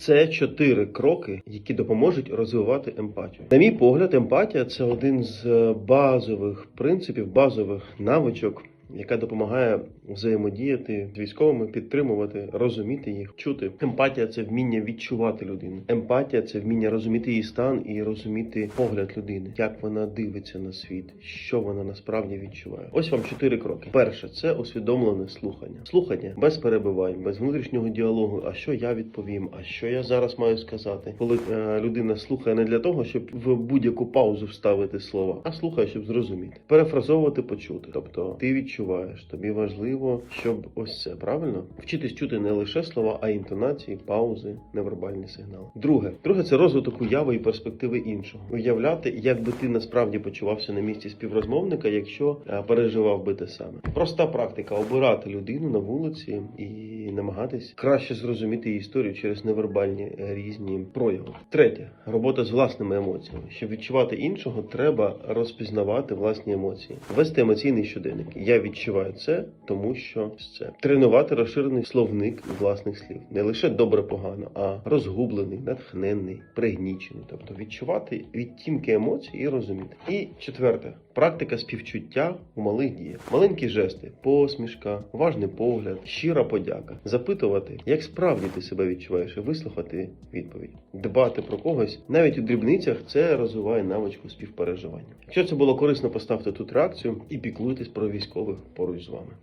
Це чотири кроки, які допоможуть розвивати емпатію. На мій погляд, емпатія це один з е, базових принципів, базових навичок. Яка допомагає взаємодіяти з військовими, підтримувати, розуміти їх, чути. Емпатія це вміння відчувати людину. Емпатія це вміння розуміти її стан і розуміти погляд людини, як вона дивиться на світ, що вона насправді відчуває. Ось вам чотири кроки. Перше це усвідомлене слухання. Слухання без перебивань, без внутрішнього діалогу. А що я відповім? А що я зараз маю сказати? Коли е, людина слухає не для того, щоб в будь-яку паузу вставити слова, а слухає, щоб зрозуміти, перефразовувати, почути. Тобто ти відчуваєш, тобі важливо, щоб ось це правильно вчитись чути не лише слова, а й інтонації, паузи, невербальні сигнали. Друге, друге це розвиток уяви і перспективи іншого. Уявляти, як би ти насправді почувався на місці співрозмовника, якщо е, переживав би те саме. Проста практика обирати людину на вулиці і намагатись краще зрозуміти її історію через невербальні е, різні прояви. Третє робота з власними емоціями. Щоб відчувати іншого, треба розпізнавати власні емоції, вести емоційний щоденник. Я відчуваю це, тому що це тренувати розширений словник власних слів, не лише добре погано, а розгублений, натхненний, пригнічений. Тобто відчувати відтінки емоцій і розуміти. І четверте. Практика співчуття у малих діях, маленькі жести, посмішка, уважний погляд, щира подяка, запитувати, як справді ти себе відчуваєш, і вислухати відповідь, дбати про когось навіть у дрібницях це розвиває навичку співпереживання. Якщо це було корисно, поставте тут реакцію і піклуйтесь про військових поруч з вами.